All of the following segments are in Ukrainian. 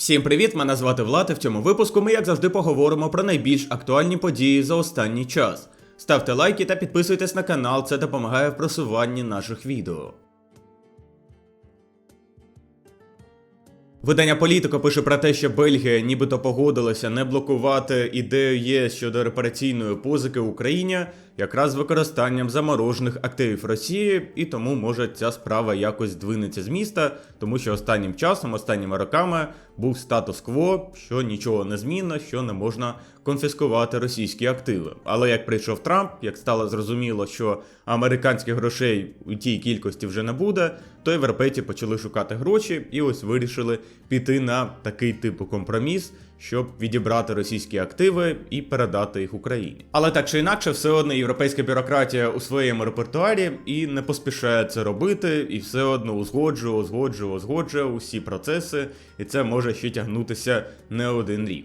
Всім привіт! Мене звати Влад. і В цьому випуску ми, як завжди, поговоримо про найбільш актуальні події за останній час. Ставте лайки та підписуйтесь на канал, це допомагає в просуванні наших відео. Видання Політико пише про те, що Бельгія нібито погодилася не блокувати ідею ЄС щодо репараційної позики Україні, якраз використанням заморожених активів Росії, і тому може ця справа якось здвинеться з міста, тому що останнім часом, останніми роками був статус-кво, що нічого не змінно, що не можна конфіскувати російські активи. Але як прийшов Трамп, як стало зрозуміло, що американських грошей у тій кількості вже не буде, то європейці почали шукати гроші і ось вирішили піти на такий типу компроміс, щоб відібрати російські активи і передати їх Україні. Але так чи інакше, все одно європейська бюрократія у своєму репертуарі і не поспішає це робити, і все одно узгоджує, узгоджує, узгоджує усі процеси, і це може ще тягнутися не один рік.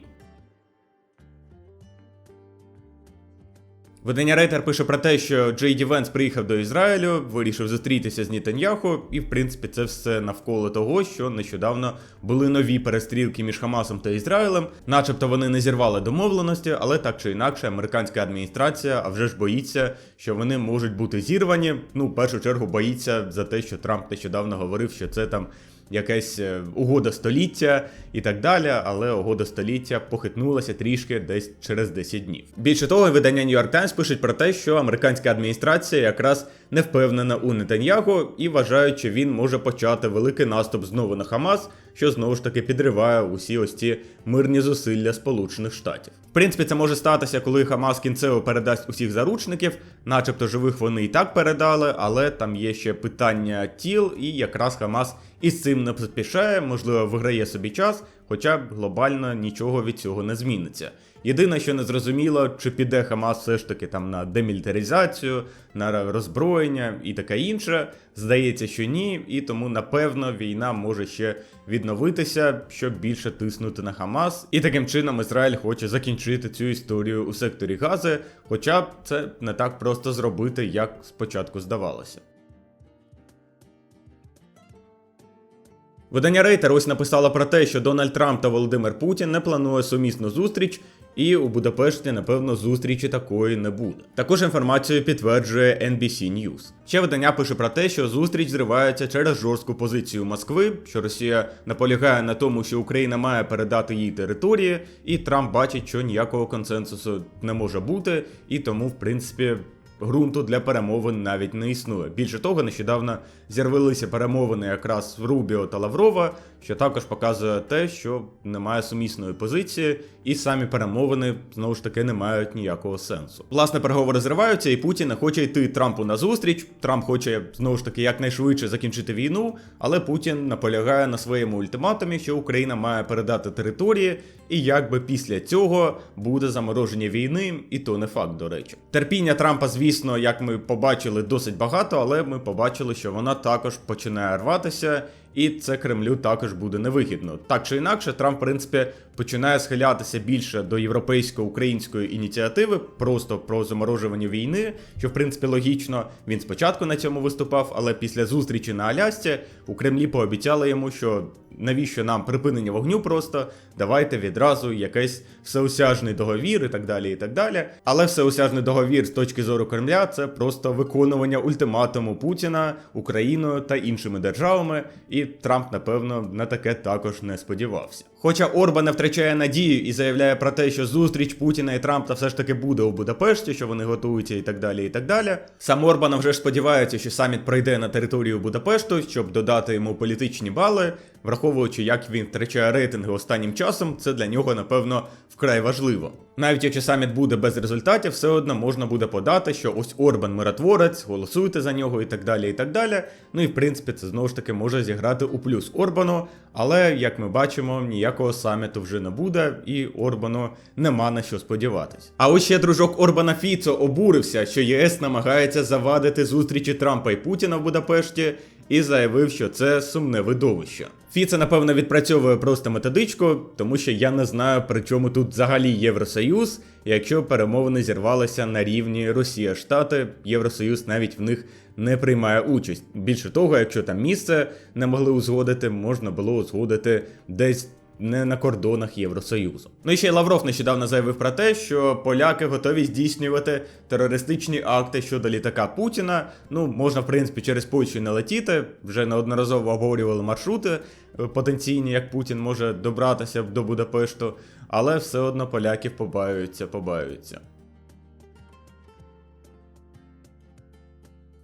Видання Рейтер пише про те, що Джей Ді Венс приїхав до Ізраїлю, вирішив зустрітися з Нітаньяху, і в принципі це все навколо того, що нещодавно були нові перестрілки між Хамасом та Ізраїлем, начебто вони не зірвали домовленості, але так чи інакше, американська адміністрація а вже ж боїться, що вони можуть бути зірвані. Ну, в першу чергу боїться за те, що Трамп нещодавно говорив, що це там якась е, угода століття і так далі, але угода століття похитнулася трішки десь через 10 днів. Більше того, видання New York Times пишуть про те, що американська адміністрація якраз не впевнена у Нетаньяго і вважають, що він може почати великий наступ знову на Хамас, що знову ж таки підриває усі ось ці мирні зусилля Сполучених Штатів. В принципі, це може статися, коли Хамас кінцево передасть усіх заручників, начебто живих вони і так передали, але там є ще питання тіл, і якраз Хамас із цим не поспішає, можливо, виграє собі час, хоча глобально нічого від цього не зміниться. Єдине, що не зрозуміло, чи піде Хамас все ж таки там на демілітаризацію, на роззброєння і таке інше. Здається, що ні, і тому напевно війна може ще відновитися, щоб більше тиснути на Хамас. І таким чином Ізраїль хоче закінчити цю історію у секторі Гази, хоча б це не так просто зробити, як спочатку здавалося. Видання Рейтер ось написало про те, що Дональд Трамп та Володимир Путін не планує сумісну зустріч, і у Будапешті, напевно, зустрічі такої не буде. Також інформацію підтверджує NBC News. Ще видання пише про те, що зустріч зривається через жорстку позицію Москви, що Росія наполягає на тому, що Україна має передати їй території, і Трамп бачить, що ніякого консенсусу не може бути, і тому, в принципі, ґрунту для перемовин навіть не існує. Більше того, нещодавно з'явилися перемовини якраз Рубіо та Лаврова, що також показує те, що немає сумісної позиції, і самі перемовини знову ж таки не мають ніякого сенсу. Власне, переговори зриваються, і Путін хоче йти Трампу на зустріч. Трамп хоче знову ж таки якнайшвидше закінчити війну, але Путін наполягає на своєму ультиматумі, що Україна має передати території, і якби після цього буде замороження війни, і то не факт, до речі. Терпіння Трампа, звісно, як ми побачили, досить багато, але ми побачили, що вона також починає рватися. І це Кремлю також буде невигідно. Так чи інакше, Трамп, в принципі, починає схилятися більше до європейсько-української ініціативи, просто про заморожування війни, що в принципі логічно. Він спочатку на цьому виступав, але після зустрічі на Алясці у Кремлі пообіцяли йому, що навіщо нам припинення вогню просто, давайте відразу якийсь всеосяжний договір і так далі. і так далі. Але всеосяжний договір з точки зору Кремля це просто виконування ультиматуму Путіна Україною та іншими державами, і Трамп, напевно, на таке також не сподівався. Хоча Орбан не втрачає надію і заявляє про те, що зустріч Путіна і Трампа все ж таки буде у Будапешті, що вони готуються і так далі. і так далі. Сам Орбан вже ж сподівається, що саміт пройде на територію Будапешту, щоб додати йому політичні бали, враховуючи, як він втрачає рейтинги останнім часом, це для нього, напевно, вкрай важливо. Навіть якщо саміт буде без результатів, все одно можна буде подати, що ось Орбан миротворець, голосуйте за нього і так далі. і так далі. Ну і в принципі це знову ж таки може зіграти у плюс Орбану, але як ми бачимо, ніякого саміту вже не буде, і Орбану нема на що сподіватись. А ось ще дружок Орбана Фіцо обурився, що ЄС намагається завадити зустрічі Трампа і Путіна в Будапешті. І заявив, що це сумне видовище. Фіце, напевно, відпрацьовує просто методичку, тому що я не знаю, при чому тут взагалі Євросоюз, якщо перемовини зірвалися на рівні Росія Штати, Євросоюз навіть в них не приймає участь. Більше того, якщо там місце не могли узгодити, можна було узгодити десь не на кордонах Євросоюзу. Ну і ще й Лавров нещодавно заявив про те, що поляки готові здійснювати терористичні акти щодо літака Путіна. Ну, можна, в принципі, через Польщу не летіти. Вже неодноразово обговорювали маршрути е, потенційні, як Путін може добратися до Будапешту, але все одно поляків побаюються, побаюються.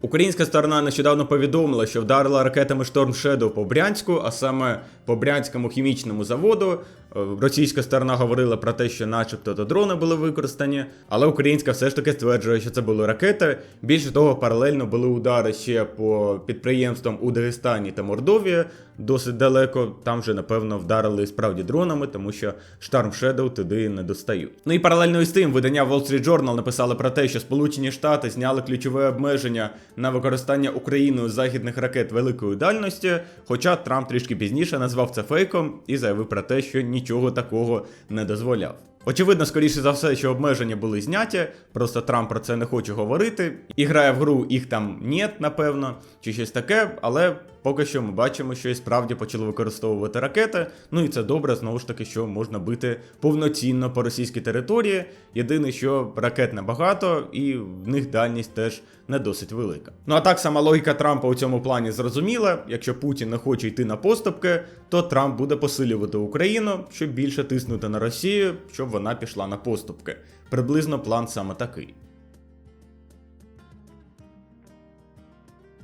Українська сторона нещодавно повідомила, що вдарила ракетами Storm Shadow по Брянську, а саме по Брянському хімічному заводу. Е, Російська сторона говорила про те, що начебто то дрони були використані, але українська все ж таки стверджує, що це були ракети. Більше того, паралельно були удари ще по підприємствам у Дагестані та Мордовії, досить далеко. Там вже напевно вдарили справді дронами, тому що Storm Shadow туди не достають. Ну і паралельно із тим, видання Wall Street Journal написали про те, що Сполучені Штати зняли ключове обмеження на використання Україною західних ракет великої дальності. Хоча Трамп трішки пізніше назвав це фейком і заявив про те, що нічого такого не дозволяв. Очевидно, скоріше за все, що обмеження були зняті, просто Трамп про це не хоче говорити. І грає в гру, їх там нет, напевно, чи щось таке, але поки що ми бачимо, що і справді почали використовувати ракети. Ну і це добре, знову ж таки, що можна бити повноцінно по російській території. Єдине, що ракет небагато, і в них дальність теж не досить велика. Ну а так сама логіка Трампа у цьому плані зрозуміла. Якщо Путін не хоче йти на поступки, то Трамп буде посилювати Україну, щоб більше тиснути на Росію, щоб вона пішла на поступки. Приблизно план саме такий.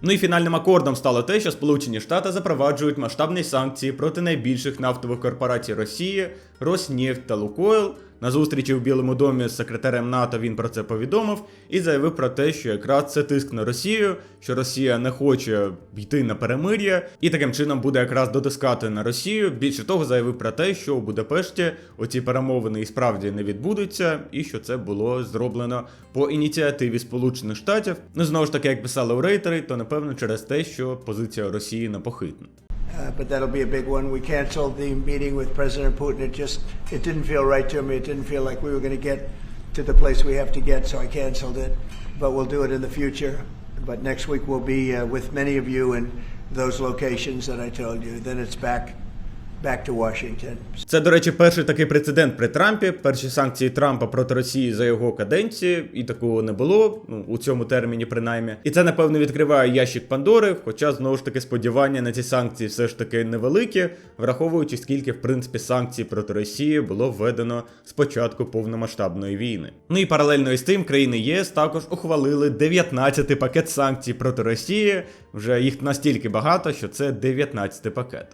Ну і фінальним акордом стало те, що Сполучені Штати запроваджують масштабні санкції проти найбільших нафтових корпорацій Росії, Роснефть та Лукойл. На зустрічі в Білому домі з секретарем НАТО він про це повідомив і заявив про те, що якраз це тиск на Росію, що Росія не хоче йти на перемир'я, і таким чином буде якраз дотискати на Росію. Більше того, заявив про те, що у Будапешті оці перемовини і справді не відбудуться, і що це було зроблено по ініціативі Сполучених Штатів. Ну знову ж таки, як писали у рейтери, то напевно через те, що позиція Росії непохитна. Uh, but that'll be a big one. We canceled the meeting with President Putin. It just it didn't feel right to me. It didn't feel like we were going to get to the place we have to get, so I canceled it. But we'll do it in the future. But next week we'll be uh, with many of you in those locations that I told you. Then it's back back to Washington. Це, до речі, перший такий прецедент при Трампі. Перші санкції Трампа проти Росії за його каденції, і такого не було, ну у цьому терміні, принаймні. І це напевно відкриває ящик Пандори. Хоча знову ж таки сподівання на ці санкції все ж таки невеликі, враховуючи скільки в принципі санкцій проти Росії було введено з початку повномасштабної війни. Ну і паралельно із тим, країни ЄС також ухвалили 19-й пакет санкцій проти Росії. Вже їх настільки багато, що це 19-й пакет.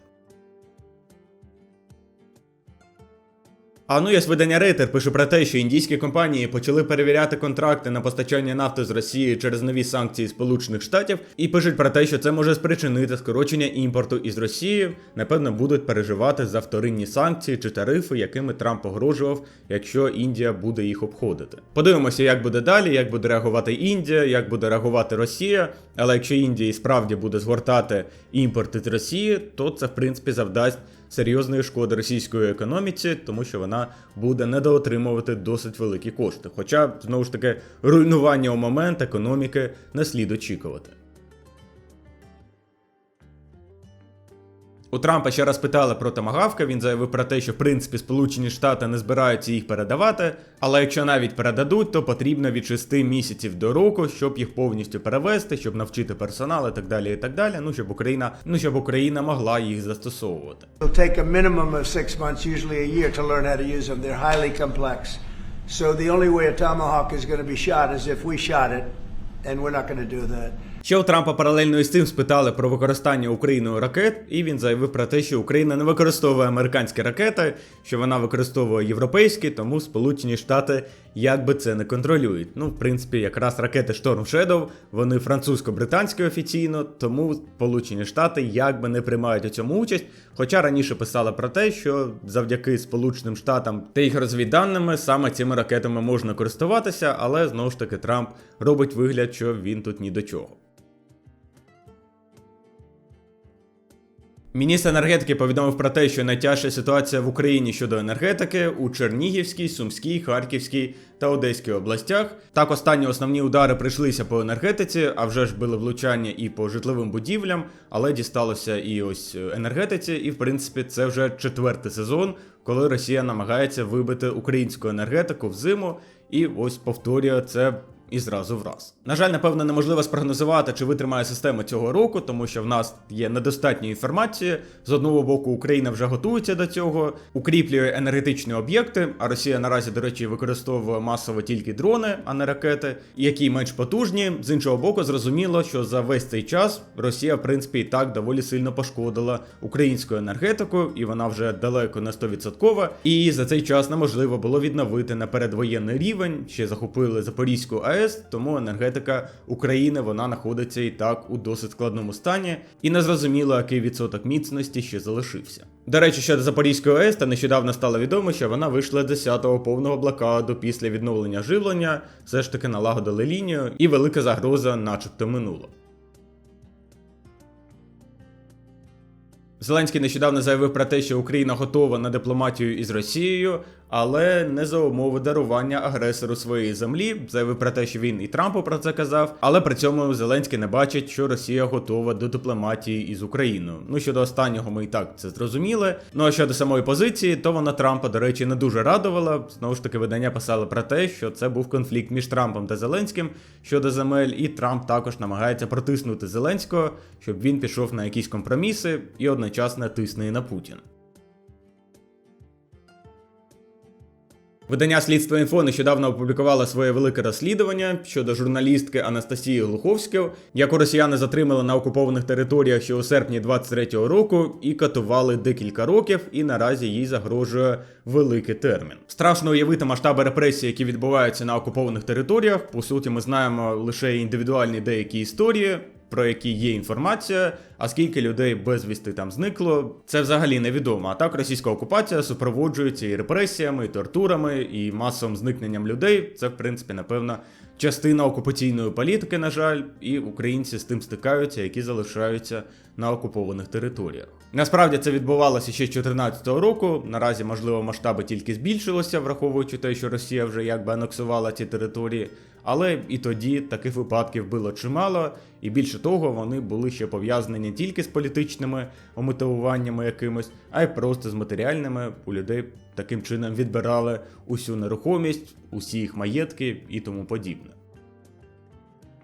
А ну яс видання Рейтер пише про те, що індійські компанії почали перевіряти контракти на постачання нафти з Росії через нові санкції Сполучених Штатів і пишуть про те, що це може спричинити скорочення імпорту із Росії. Напевно, будуть переживати за вторинні санкції чи тарифи, якими Трамп погрожував, якщо Індія буде їх обходити. Подивимося, як буде далі, як буде реагувати Індія, як буде реагувати Росія. Але якщо Індія і справді буде згортати імпорт із Росії, то це в принципі завдасть серйозної шкоди російської економіці, тому що вона буде недоотримувати досить великі кошти. Хоча, знову ж таки, руйнування у момент економіки не слід очікувати. У Трампа ще раз питали про томагавка. Він заявив про те, що в принципі Сполучені Штати не збираються їх передавати. Але якщо навіть передадуть, то потрібно від 6 місяців до року, щоб їх повністю перевести, щоб навчити персонал і так далі. І так далі. Ну щоб Україна, ну щоб Україна могла їх застосовувати. So the only way a tomahawk is going to be shot is if we shot it, and we're not going to do that. Ще у Трампа паралельно із цим спитали про використання Україною ракет, і він заявив про те, що Україна не використовує американські ракети, що вона використовує європейські, тому Сполучені Штати якби це не контролюють. Ну, в принципі, якраз ракети Storm Shadow, вони французько-британські офіційно, тому Сполучені Штати якби не приймають у цьому участь. Хоча раніше писали про те, що завдяки Сполученим Штатам та їх розвідданими саме цими ракетами можна користуватися, але знову ж таки Трамп робить вигляд, що він тут ні до чого. Міністр енергетики повідомив про те, що найтяжча ситуація в Україні щодо енергетики у Чернігівській, Сумській, Харківській та Одеській областях. Так останні основні удари прийшлися по енергетиці, а вже ж були влучання і по житловим будівлям, але дісталося і ось енергетиці. І в принципі це вже четвертий сезон, коли Росія намагається вибити українську енергетику в зиму, і ось повторює це і зразу враз. На жаль, напевно, неможливо спрогнозувати, чи витримає система цього року, тому що в нас є недостатньо інформації. З одного боку, Україна вже готується до цього, укріплює енергетичні об'єкти. А Росія наразі, до речі, використовує масово тільки дрони, а не ракети, які менш потужні. З іншого боку, зрозуміло, що за весь цей час Росія, в принципі, і так доволі сильно пошкодила українську енергетику, і вона вже далеко не 100%. І за цей час неможливо було відновити на передвоєнний рівень. Ще захопили Запорізьку АЕС, тому енергетика України вона знаходиться і так у досить складному стані, і незрозуміло, який відсоток міцності ще залишився. До речі, щодо Запорізької ОЕС, та нещодавно стало відомо, що вона вийшла з 10-го повного блокаду після відновлення живлення, все ж таки налагодили лінію, і велика загроза, начебто, минула. Зеленський нещодавно заявив про те, що Україна готова на дипломатію із Росією, але не за умови дарування агресору своєї землі. Заявив про те, що він і Трампу про це казав. Але при цьому Зеленський не бачить, що Росія готова до дипломатії із Україною. Ну щодо останнього, ми і так це зрозуміли. Ну а щодо самої позиції, то вона Трампа, до речі, не дуже радувала. Знову ж таки, видання писали про те, що це був конфлікт між Трампом та Зеленським щодо земель, і Трамп також намагається протиснути Зеленського, щоб він пішов на якісь компроміси і одночасно тисне і на Путіна. Видання слідства інфо нещодавно опублікувало своє велике розслідування щодо журналістки Анастасії Глуховської, яку росіяни затримали на окупованих територіях ще у серпні 23-го року і катували декілька років, і наразі їй загрожує великий термін. Страшно уявити масштаби репресій, які відбуваються на окупованих територіях. По суті, ми знаємо лише індивідуальні деякі історії. Про які є інформація, а скільки людей безвісти там зникло, це взагалі невідомо. А так російська окупація супроводжується і репресіями, і тортурами, і масовим зникненням людей. Це, в принципі, напевно, частина окупаційної політики, на жаль, і українці з тим стикаються, які залишаються на окупованих територіях. Насправді це відбувалося ще з 2014 року. Наразі, можливо, масштаби тільки збільшилися, враховуючи те, що Росія вже якби анексувала ці території. Але і тоді таких випадків було чимало, і більше того, вони були ще пов'язані не тільки з політичними омотивуваннями якимось, а й просто з матеріальними. У людей таким чином відбирали усю нерухомість, усі їх маєтки і тому подібне.